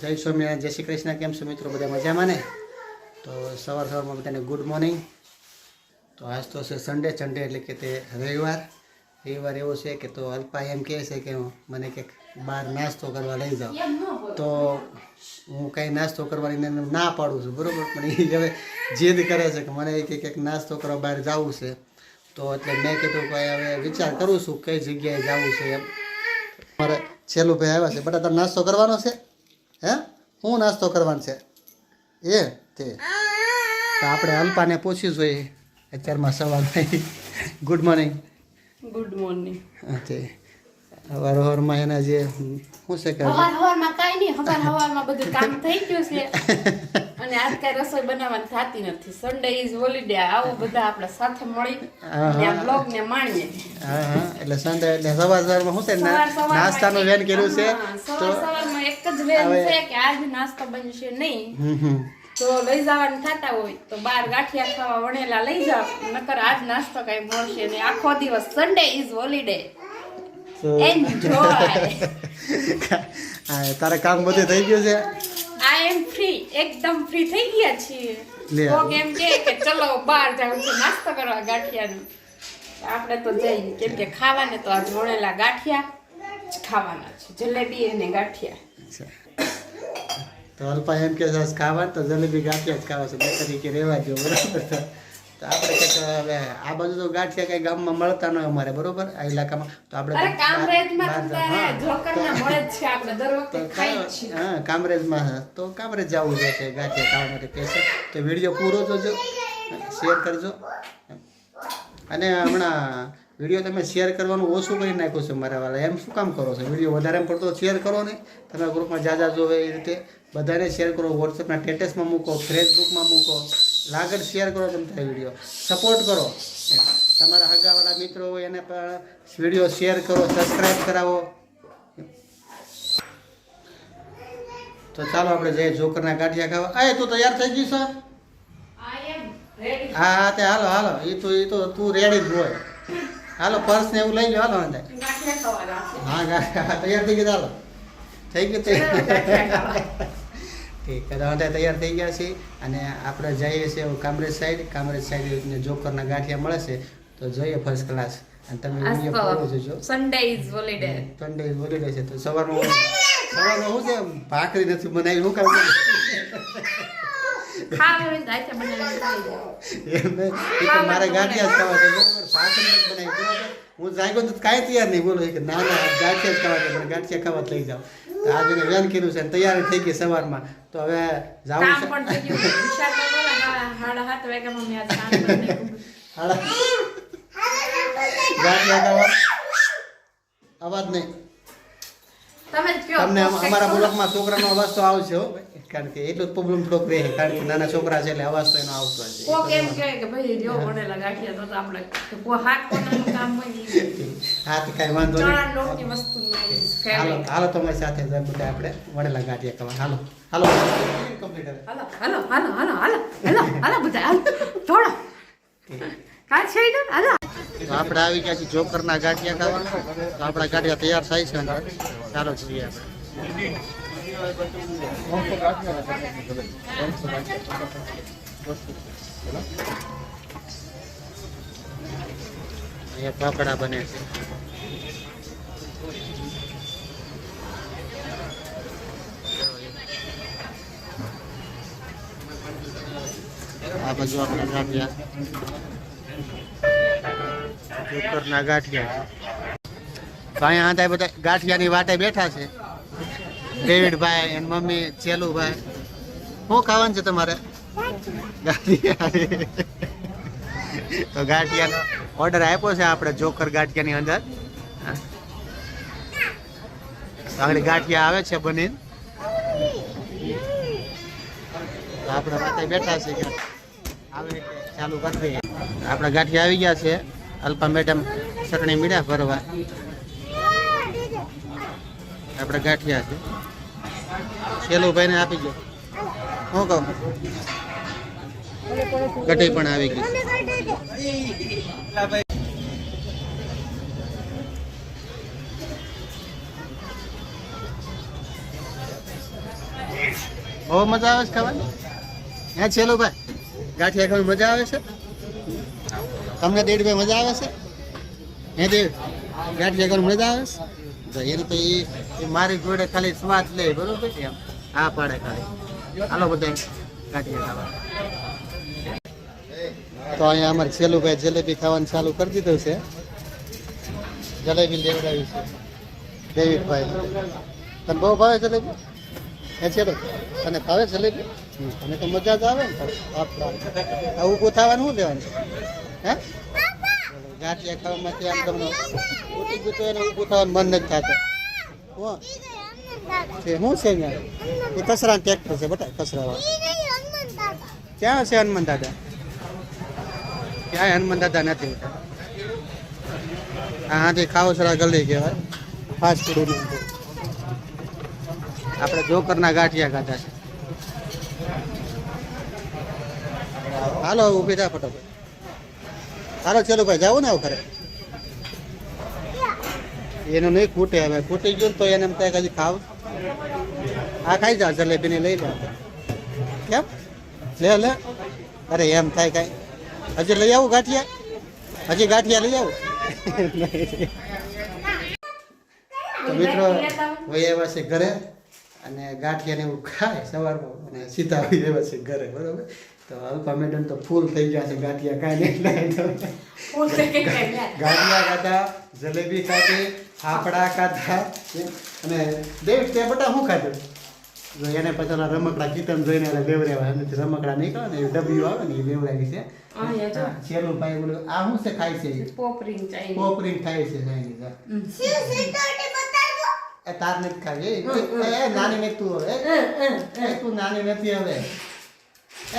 જય સ્વામિનારાયણ જય શ્રી કૃષ્ણ. કેમ છો મિત્રો? બધા મજામાં ને? તો સવાર સવારમાં બધાને ગુડ મોર્નિંગ તો આજ તો છે સન્ડે સન્ડે એટલે કે તે રવિવાર. રવિવાર એવો છે કે તો અલ્પા એમ કહે છે કે મને કંઈક બહાર નાસ્તો કરવા લઈ જાઓ. તો હું કંઈ નાસ્તો કરવાની ના પાડું છું, બરાબર? પણ એ હવે જીદ કરે છે કે મને કે કંઈક નાસ્તો કરવા બહાર જવું છે. તો એટલે મેં કીધું કે હવે વિચાર કરું છું કઈ જગ્યાએ જવું છે એમ. મારે છેલ્લું ભાઈ આવ્યા છે. બટા તારે નાસ્તો કરવાનો છે? હે? હું નાસ્તો કરવાનો છે. એ તે. તો આપણે અલ્પાને પૂછ્યું જોઈએ અત્યારમાં સવાલ ગુડ મોર્નિંગ ગુડ મોર્નિંગ તે. હવાર હવારમાં એના જે શું છે કે હવાર હવારમાં કાંઈ નહીં હવાર હવારમાં બધું કામ થઈ ગયું છે. અને આજ કાંઈ રસોઈ બનાવવાની થતી નથી. સન્ડે ઇઝ હોલિડે આવો બધા આપણે સાથે મળી અને આ બ્લોગ ને માણીએ. હા હા. એટલે સન્ડે એટલે સવાર સવારમાં શું છે? નાસ્તાનું વેન કર્યું છે. તો સવાર સવારમાં એક જ વેન છે કે આજ નાસ્તો બનશે નહીં. તો લઈ જવાનું થતા હોય તો બાર ગાંઠિયા ખાવા વણેલા લઈ જાવ નકર આજ નાસ્તો કઈ મળશે નહીં. આખો દિવસ સન્ડે ઇઝ હોલિડે એન્જોય તારે કામ બધું થઈ ગયું છે? આઈ એમ ફ્રી એકદમ ફ્રી થઈ ગયા છીએ. કોક એમ કે કે ચલો બહાર જાવ છે નાસ્તો કરવા ગાંઠિયાનું. આપણે તો જઈએ કેમ કે ખાવાને તો આજ જોડેલા ગાંઠિયા ખાવાના છે. જલેબી અને ગાંઠિયા. તો અલ્પા એમ કે ખાવા તો જલેબી ગાંઠિયા જ ખાવા છે. બે તરીકે રહેવા જો બરાબર તો આપણે કંઈક હવે આ બાજુ તો ગાંઠિયા કંઈ ગામમાં મળતા ન હોય અમારે બરોબર? આ ઇલાકામાં. તો આપણે હા. ઢોકરના મળે જ છે આપણે દર તો વખતે ખાઈ જ હા કામરેજમાં. તો કામરેજ જવું છે કે ગાંઠિયા ખાવા માટે કહે છે? તો વીડિયો પૂરો જોજો શેર કરજો. અને હમણાં વીડિયો તમે શેર કરવાનું ઓછું કરી નાખ્યું છે મારા વાળા. એમ શું કામ કરો છો? વીડિયો વધારે પડતો શેર કરો ને. તમે ગ્રુપમાં જાજા જોવે એ રીતે. બધાને શેર કરો વોટ્સએપના સ્ટેટસમાં મૂકો ફેસબુકમાં મૂકો. લાગડ શેર કરો તમે તારા વીડિયો. સપોર્ટ કરો. તમારા હગાવાળા મિત્રો હોય એને પણ વીડિયો શેર કરો સબસ્ક્રાઈબ કરાવો. તો ચાલો આપણે જઈએ જોકરના ગાંઠિયા ખાવા. આ તું તૈયાર થઈ ગઈ રેડી હા હા તે હાલો હાલો. એ તો એ તો તું રેડી જ હોય. હાલો પર્સ ને એવું લઈ લો હાલો અંદર હા તૈયાર થઈ ગયું હાલો. થઈ ગયું તે બધા માટે તૈયાર થઈ ગયા છે અને આપણે જઈએ છીએ કામરેજ સાઈડ કામરેજ સાઈડ જોકરના ગાંઠિયા મળે છે તો જોઈએ ફર્સ્ટ ક્લાસ અને તમે વીડિયો પૂરો જોજો. Sunday is holiday Sunday is રહે છે તો સવારમાં સવારમાં શું છે ભાખરી નથી બનાવી શું કામ મારે ગાંઠિયા જ ખાવા છે હું જાગ્યો તો કાંઈ તૈયાર નહીં બોલો કે ના ના ગાંઠિયા જ ખાવા છે પણ ગાંઠિયા ખાવા લઈ જાઓ. તો આજે વેન કર્યું છે તૈયાર તૈયારી થઈ ગઈ સવારમાં. તો હવે કામ જાવું પણ છે થઈ ગયું. વિશાલ તો બોલે હાડા હાથ વાગ્યામાં મેં આજ કામ કરી નાખ્યું. હાલો. ગાંઠિયા ખાવા અવાજ નહીં. તમને અમારા બ્લોકમાં છોકરાનો અવાજ તો આવશે હો. કારણ કે એટલો જ પ્રોબ્લેમ થોડોક રહે કારણ કે નાના છોકરા છે એટલે અવાજ તો એનો આવતો હશે કોક એમ કહે કે ભાઈ જો ભણેલા ગાંઠિયા તો આપણે કો હાથ કોનાનું કામ હોય હાથ કાઈ વાંધો નહીં. લોકની વસ્તુ. હાલો હાલો તમારી સાથે જ બધા આપણે વડે ગાંઠિયા ખાવા. હાલો હાલો હાલો હાલો હાલો હાલો હાલો હાલો બધા હાલો થોડો કાચ છે હાલો. તો આપણે આવી ગયા છીએ જોકરના ગાંઠિયા ખાવા તો આપણા ગાંઠિયા તૈયાર થાય છે અંદર. ચાલો જોઈએ આપણે અહીંયા પાપડા બને છે આ બાજુ આપણે ગાંઠિયા જોકરના ગાંઠિયા તો અહીંયા હતા બધા ગાંઠિયાની વાટે બેઠા છે. ડેવિડભાઈ એન મમ્મી ચેલુભાઈ શું ખાવાનું છે તમારે? તો ગાંઠિયાનો ઓર્ડર આપ્યો છે આપણે જોકર ગાંઠિયાની અંદર. આગળ ગાંઠિયા આવે છે બની આપણે બેઠા છે ચાલુ કરી આપણા ગાંઠિયા આવી ગયા છે. અલ્પા મેડમ ચટણી મીડા ભરવા. આપણે ગાંઠિયા છે. શેલુભાઈને આપી દો. શું કહું? કઢી પણ આવી ગઈ બહુ મજા આવે છે ખાવાની? હે ચેલો ભાઈ ગાંઠિયા ખાવાની મજા આવે છે? તમને દેડ ભાઈ મજા આવે છે? હે દેવ ગાંઠિયા ખાવાની મજા આવે છે? તો એને તો એ એ મારી જોડે ખાલી સ્વાદ લે, બરોબર એમ? હા પાડે ખાલી. હાલો બધા ગાંઠિયા ખાવા તો અહીંયા અમારે સેલુભાઈ જલેબી ખાવાનું ચાલુ કરી દીધું છે. જલેબી લેવડાવી છે. દેવીભાઈ તને બહુ ભાવે જલેબી? હે છે તને ભાવે જલેબી અને તો મજા જ આવે ને આપણા આ થવાનું શું લેવાનું હે? ગાંઠિયા ખાવામાંથી આમ તમને ઉઠી ગયું એને ઊભું થવાનું મન નથી થતું. છે, શું છે એ કચરાનું ટ્રેક્ટર છે બટા કચરાવાળા ક્યાં છે હનુમાન દાદા? ક્યાંય હનુમાન દાદા નથી હા હાથી ખાવો સરા ગલી કહેવાય. ફાસ્ટ ફૂડ આપણે જોકરના ગાંઠિયા ખાધા છે. હાલો ઊભી થા ફટાફટ. હાલો ચલો ભાઈ જાવું ને આવું ખરે એનું નહીં ખૂટે હવે ખૂટી ગયું તો એને એમ થાય હજી ખાવ. આ ખાઈ જા જલેબીને લઈ લે કેમ? લે લે. અરે એમ થાય કાંઈ. હજી લઈ આવું ગાંઠિયા? હજી ગાંઠિયા લઈ આવું? તો મિત્રો ભાઈ એવા છે ઘરે. અને ગાંઠિયાને એવું ખાય સવારમાં અને સીધા આવી રહ્યા છે ઘરે બરોબર? તો અલ્પા મેડમ તો ફૂલ થઈ ગયા છે ગાંઠિયા કાંઈ નહીં. ગાંઠિયા ખાધા જલેબી ખાધી ફાફડા ખાધા અને દેવ તે બટા શું ખાધું? જો એને પછી રમકડા કીર્તન જોઈને એટલે લેવડાવ્યા એમનેથી રમકડા નીકળે ને એ ડબ્બીઓ આવે ને એ લેવડાવી છે. છેલ્લું ભાઈ બોલું આ શું છે ખાય છે? પોપરિંગ પોપરિંગ ખાય છે ચાઇનીઝ તાર નથી ખાવી એ નાની નથી તું હવે. તું નાની નથી હવે.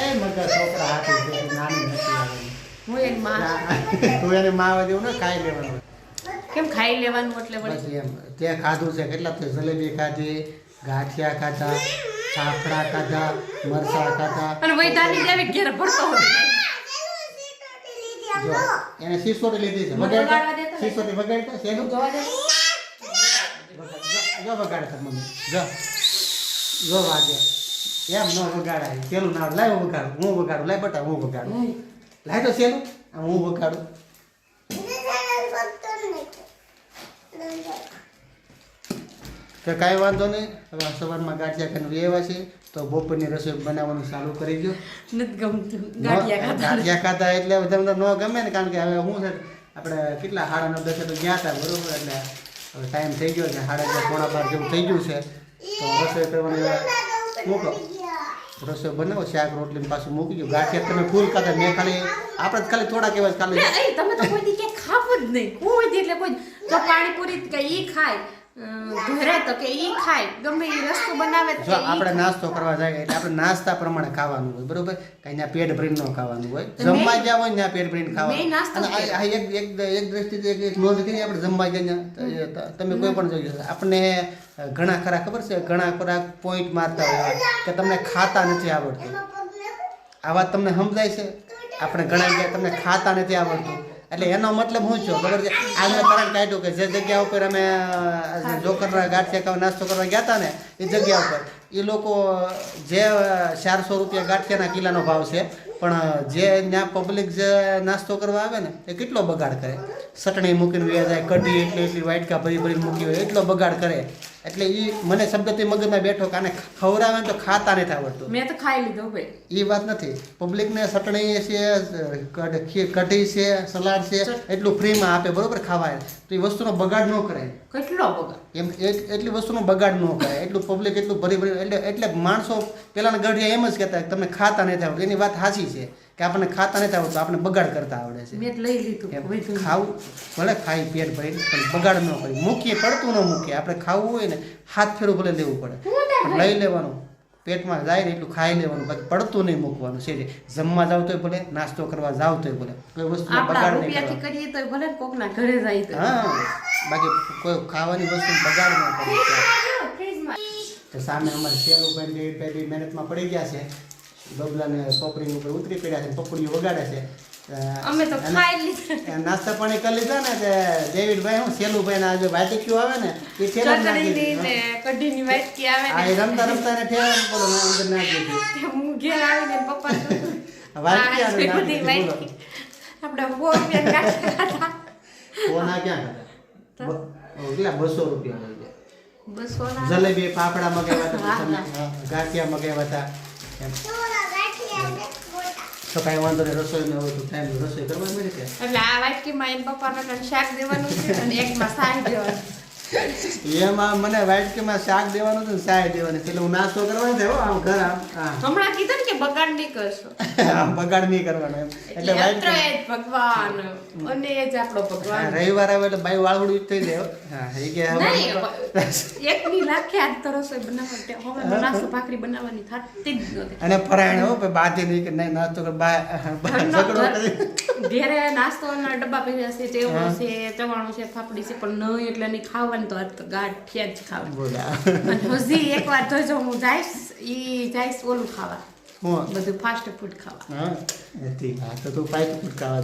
એ મગર છોકરા હાથે નાની નથી હવે. હું એક માં તું એને માવા જેવું ને ખાઈ લેવાનું. કેમ ખાઈ લેવાનું એટલે પછી એમ તે ખાધું છે કેટલા તો જલેબી ખાધી ગાંઠિયા ખાધા ફાફડા ખાધા મરસા ખાધા. અને વૈદાની જેવી ઘેર ભરતો હોય. એને સિસોટી લીધી છે મને વગાડતા? વગાડવા દેતો ને. સિસોટી શેનું જોવા દે? જો વગાડે તાર મમ્મી. જો. જો વાગે. એમ ન વગાડાય. પેલું ના લાય હું વગાડું. હું વગાડું. લાય બટા હું વગાડું. લાય તો સેલું. આ હું વગાડું. તો કાંઈ વાંધો નહીં. હવે સવારમાં ગાંઠિયા ખાઈને એવા છે. તો બપોરની રસોઈ બનાવવાનું ચાલુ કરી દો ગાંઠિયા ખાતા ગાંઠિયા ખાતા એટલે તમને ન ગમે ને કારણ કે હવે હું છે આપણે કેટલા સાડા નવ દસે તો ગયા હતા બરોબર? એટલે હવે ટાઈમ થઈ ગયો છે, સાડા અગિયાર પોણા બાર જેવું થઈ ગયું છે. તો રસોઈ કરવાની મૂકો. રસોઈ બનાવો, શાક, રોટલી પાછું મૂકી દો ગાંઠિયા તમે ફૂલ ખાતા મેં ખાલી, આપણે ખાલી થોડા કહેવાય ખાલી. તમે તો કોઈ દી ક્યાંય ખાવું જ નહીં. કોઈ એટલે કોઈ જો પાણીપુરી કે ઈ ખાય. ઘરે તો કે ઈ ખાય. ગમે ઈ રસ્તો બનાવે તો આપણે નાસ્તો કરવા જાય એટલે આપણે નાસ્તા પ્રમાણે ખાવાનું હોય બરોબર? કઈ ત્યાં પેટ ભરીને ન ખાવાનું હોય. જમવા જ્યાં હોય ને ત્યાં પેટ ભરીને ખાવાનું. અને આ- આ એક એક એક દ્રષ્ટિથી એક એક નોંધ કરી આપણે જમવા ગયા તમે કોઈ પણ જોઈ જશો આપણને ઘણા ખરા ખબર છે? ઘણા ખરા પોઈન્ટ મારતા હોય કે તમને ખાતા નથી આવડતું. આ વાત તમને સમજાય છે? આપણે ઘણા ગયા તમને ખાતા નથી આવડતું. એટલે એનો મતલબ શું થયો ખબર છે? આજે તરણ કાઢ્યું કે જે જગ્યા ઉપર અમે જોકરના ગાંઠિયા ખાવા નાસ્તો કરવા ગયા હતા ને, એ જગ્યા ઉપર એ લોકો જે ચારસો રૂપિયા ગાંઠિયાના કિલ્લાનો ભાવ છે, પણ જે ત્યાં પબ્લિક જે નાસ્તો કરવા આવે ને, એ કેટલો બગાડ કરે? ચટણી મૂકીને વ્યા જાય, કઢી એટલી એટલી વાઇટકા ભરી ભરીને મૂકી હોય, એટલો બગાડ કરે. એટલે એ મને શબ્દ તે મગજમાં બેઠો કે આને ખવડાવે તો ખાતા નથી આવડતું. મેં તો ખાઈ લીધો ભાઈ. એ વાત નથી. પબ્લિકને ચટણી છે કઢી છે સલાડ છે એટલું ફ્રીમાં આપે બરોબર ખાવાય. તો એ વસ્તુનો બગાડ ન કરે. કેટલો બગાડ? એમ એટલી વસ્તુનો બગાડ ન કરે. એટલું પબ્લિક એટલું ભરી ભરી એટલે એટલે માણસો પેલાના ગઢિયા એમ જ કહેતા કે તમને ખાતા નથી આવડતું. એની વાત સાચી છે. કે આપણને ખાતા નથી આવડતું આપણે બગાડ કરતા આવડે છે. મેં લઈ લીધું ખાવું ભલે ખાઈ પેટ ભરી પણ બગાડ ન કરી. મૂકીએ પડતું ન મૂકીએ. આપણે ખાવું હોય ને હાથ ફેરું ભલે લેવું પડે. પણ લઈ લેવાનું. પેટમાં જાય ને એટલું ખાઈ લેવાનું. બાકી પડતું નહીં મૂકવાનું. છે જમવા જાવ તોય ભલે નાસ્તો કરવા જાવ તોય ભલે. કોઈ વસ્તુ બગાડ નહીં કરીએ તો ભલે કોકના ઘરે જાય હા. બાકી કોઈ ખાવાની વસ્તુ બગાડ ન કરવું તો સામે અમારે શેર ઉપર મહેનતમાં પડી ગયા છે. ડબલાને પોપડી ઉપર ઉતરી પડ્યા છે પકડીઓ વગાડે છે. અમે તો ખાઈ લીધા. નાસ્તા પાણી કરી લીધા ને તે ડેવિડભાઈ હું સેલુભાઈ ના આજે વાટિક્યું આવે ને એ થેલા નાખી ને કઢીની વાટકી આવે ને. એ રમતા રમતા ને ઠેલા બોલો મેં અંદર નાખી દીધી. હું ઘેર આવીને પપ્પા વાટકી આવે વાટકી. આપડા બો રૂપિયા કાઢ્યા કોના ક્યાં ઓ, કેટલા? બસો રૂપિયા મળી ગયા. બસો જલેબી પાપડા મગાવ્યા હતા ગાંઠિયા મગાવ્યા હતા. તો કાંઈ વાંધો નહીં, રસોઈ હોય તો ટાઈમ રસોઈ કરવા મળી કે એટલે આ વાટકીમાં એમ પપ્પાને શાક દેવાનું છે અને એકમાં સાય દેવાનું. એમાં મને વાટકીમાં શાક દેવાનું હતું ને સાય દેવાની એટલે હું નાસ્તો કરવાનો થયો આમ ઘર આમ. હમણાં કીધું ને કે બગાડ નહીં કરશો. આમ બગાડ નહીં કરવાનો એમ. એટલે વાટકી એ જ ભગવાન અને એ જ આપણો ભગવાન. રવિવાર આવે એટલે બાઈ વાળવડું થઈ જાય હા. એ કે હવે નહીં એકની લાખે આજ તો રસોઈ બનાવવા હવે નાસ્તો ભાખરી બનાવવાની થતી જ નથી અને ફરાયણ હો બાથી નહીં કે નહીં નાસ્તો કર બા ઘર- નાસ્તોના ડબ્બા પીર્યા છે ચેવડો છે ચવાણું છે ફાફડી છે પણ નહીં એટલે નહીં ખાવાની તો તો ગાંઠિયા જ ખાવા. અને હજી એકવાર જો હું જઈશ ઈ જઈશ ઓલું ખાવા. બધું ફાસ્ટ ફૂડ ખાવા. હા? તો તું ફૂડ ખાવા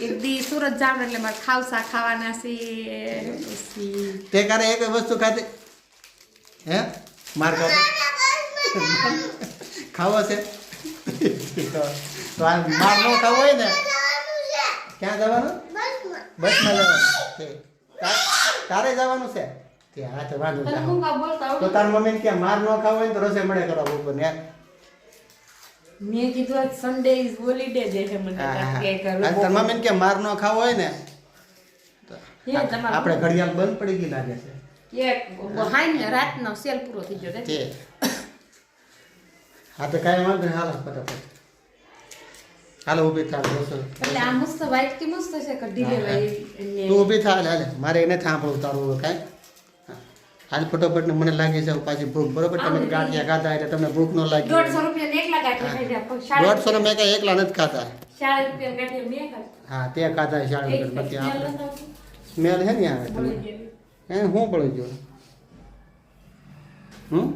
એક દી સુરત જાવ એટલે મારે ખાવસા ખાવાના છે. પછી તે કારે એક વસ્તુ ખાધી. હે? માર ખાવો છે? તો તો આ માર નો ખાવો હોય ને ક્યાં જવાનું? બસમાં. જવાનું. તે તા- તારે જવાનું છે? તે હા તો વાંધો તને હું કાં બોલતા તો તાર મમ્મી કે માર નો ખાવ હોય તો રસોઈ મળે કરો ઉપર ને મેં કીધું આજ સન્ડે ઇઝ હોલિડે જે છે મને હા. કરું. તાર મમ્મી કે માર નો ખાવ હોય ને આપણે ઘડિયાળ બંધ પડી ગઈ લાગે છે. એક હાઈ ને રાતનો સેલ પૂરો થઈ ગયો છે. હા તો કાંઈ વાંધો હાલો ફટાફટ. હાલો ઊભી થા એટલે આ મસ્ત વાઈટ કે મસ્ત છે કઢી હા, હા. લેવાય તું ઊભી થા હાલે મારે એને થાંભળું તારું હવે કાંઈ. હાલ ફટોફટ ને મને લાગે છે પાછી ભૂખ બરોબર? તમે ગાંઠિયા ખાતા એટલે તમને ભૂખ ન લાગી દોઢસો રૂપિયા એકલા ગાંઠિયા ખાઈ ગયા. પણ સાડા દોઢસો ને મેં કાંઈ એકલા નથી ખાતા. હા તે ખાધા શાળા રૂપિયા પછી આપણે. સ્મેલ હે ને આવે તમે એ હે હું પડી ગયો? હમ?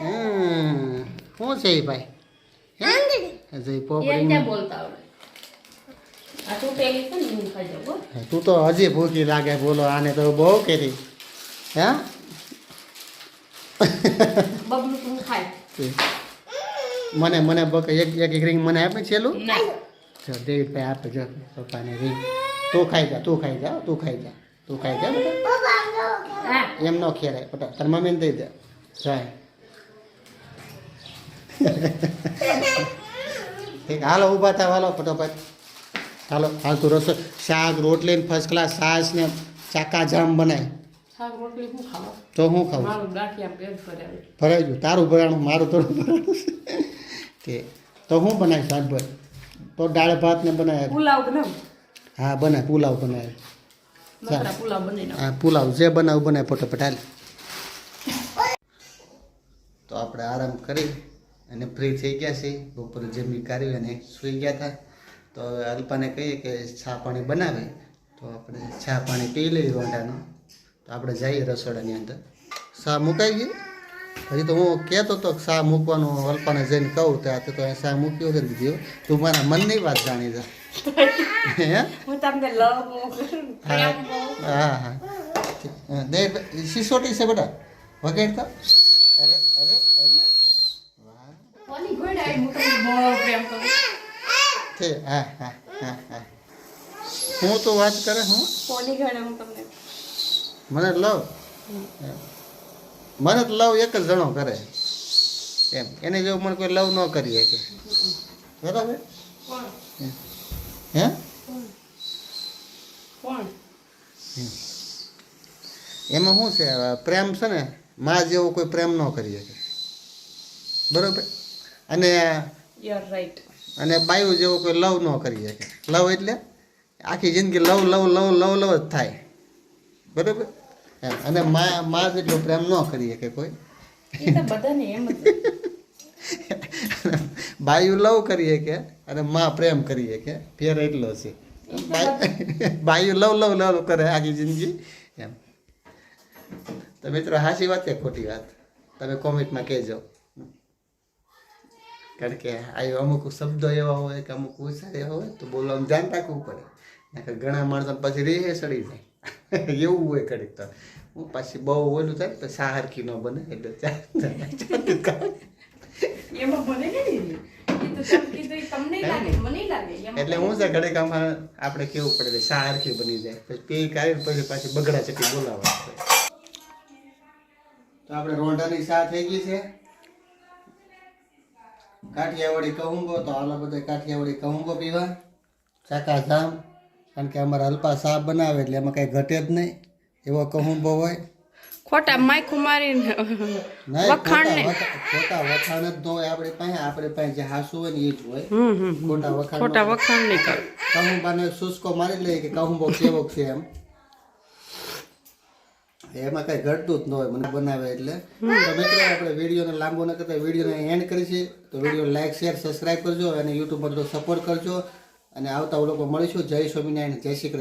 હમ. શું છે એ ભાઈ પોપડી. તું તો હજી ભૂખી લાગે બોલો આને તો બહુ કેરી હે? બબલું તું ખાય. મને મને બક એક એક રીંગ મને આપે છેલું. જો દેવીભાઈ આપે જો પપ્પાને રીંગ તું ખાઈ જા તું ખાઈ જા તું ખાઈ જા. તું ખાઈ જા એમ ન ખેરાય બેટા તાર મમ્મીને દઈ દે. જાય. ઠીક હાલો ઊભા થાય હાલો ફટોફટ. હાલો હાલ તું રસોઈ. શાક રોટલી ને ફર્સ્ટ ક્લાસ સાસ ને ચાકા જામ ખાવા? તો હું ખાવું ભરાઈ ગયું તારું ભરાણું મારું થોડું ભરાણું. તે તો હું બનાવીશ શાકભાઈ તો દાળ ભાત ને બનાવે પુલાવ બનાવ. હા બનાય પુલાવ બનાવે બનાવી નાખ. હા પુલાવ. જે બનાવું બનાવે ફટોફટ હાલ. તો આપણે આરામ કરી. અને ફ્રી થઈ ગયા છે. બપોરે જમી કાઢી અને સૂઈ ગયા હતા. તો અલ્પાને કહીએ કે ચા પાણી બનાવે. તો આપણે ચા પાણી પી લઈએ રોંડાનો તો આપણે જઈએ રસોડાની અંદર. ચા મુકાઈ ગઈ? હજી તો હું કહેતો હતો ચા મૂકવાનું અલ્પાને જઈને કહું તો આ તો ચા મૂક્યો છે દીધી તું મારા મનની વાત જાણી જા. હે? હું કરું. હા સિસોટી છે બેટા? વગેરે તો અરે અરે અરે વાહ કોની ઘોડાય? હું પ્રેમ કરું. તે હા હા હા હા. હું તો વાત કરે હું? કોની ઘોડે હું તમને? મને લવ. મને તો લવ એક જ જણો કરે. એમ એને જેવું મને કોઈ લવ ન કરી શકે. બરાબર? હે? એમાં શું છે પ્રેમ છે ને માં જેવો કોઈ પ્રેમ ન કરી શકે. બરોબર? અને યુ રાઈટ અને બાયુ જેવો કોઈ લવ ન કરી શકે. લવ એટલે આખી જિંદગી love love love love love જ થાય. બરોબર? અને મા મા જેટલો પ્રેમ ન કરી શકે કોઈ. બધાને એમ જ બાયુ લવ કરી શકે અને મા પ્રેમ કરી શકે. ફેર એટલો છે. બાય- બાયુ લવ લવ લવ કરે આખી જિંદગી. એમ. તો મિત્રો હાસી વાત કે ખોટી વાત? તમે કોમેન્ટમાં કહેજો. કારણ કે આ અમુક શબ્દો એવા હોય કે અમુક ઉચ્ચાર એવા હોય તો બોલવાનું ધ્યાન રાખવું પડે. નકર ઘણા માણસો પછી રેહે સડી જાય. એવું હોય કડીક તો. હું પાછી બહુ ઓલું થાય તો સાહરખી ન બને એટલે એટલે હું છે ઘડીક આમાં આપણે કેવું પડે કે સાહરખી બની જાય. પછી પી કાઢી પછી પાછી બગડા ચટી બોલાવવા તો આપણે રોંઢાની સા થઈ ગઈ છે. કાઠિયાવાડી કહુંબો તો હાલો બધા કાઠિયાવાડી કહુંબો પીવા. ચાકા જામ કારણ કે અમારા હલપા સાફ બનાવે એટલે એમાં કાંઈ ઘટે જ નહીં. એવો કહુંબો હોય. ખોટા માયખું મારીને વખાણને. ખોટા વખાણ જ ન હોય આપણી પાસે. આપણી પાસે જે હાસુ હોય ને એ જ હોય. ખોટા વખાણ ખોટા વખાણ નહીં કરો. કહુંબાને શુષ્કો મારી લઈએ કે કહુંબો કેવો છે એમ. એમાં કઈ ઘટતું જ ન હોય મને બનાવે એટલે. તો મિત્રો આપણે વિડીયોને લાંબો ન કરતા વિડીયોને એન્ડ કરીશું તો વીડિયો લાઈક શેર સબસ્ક્રાઈબ કરજો અને યુટ્યુબમાં પર સપોર્ટ કરજો. અને આવતા લોકો મળીશું. જય સ્વામિનારાયણ જય શ્રી કૃષ્ણ.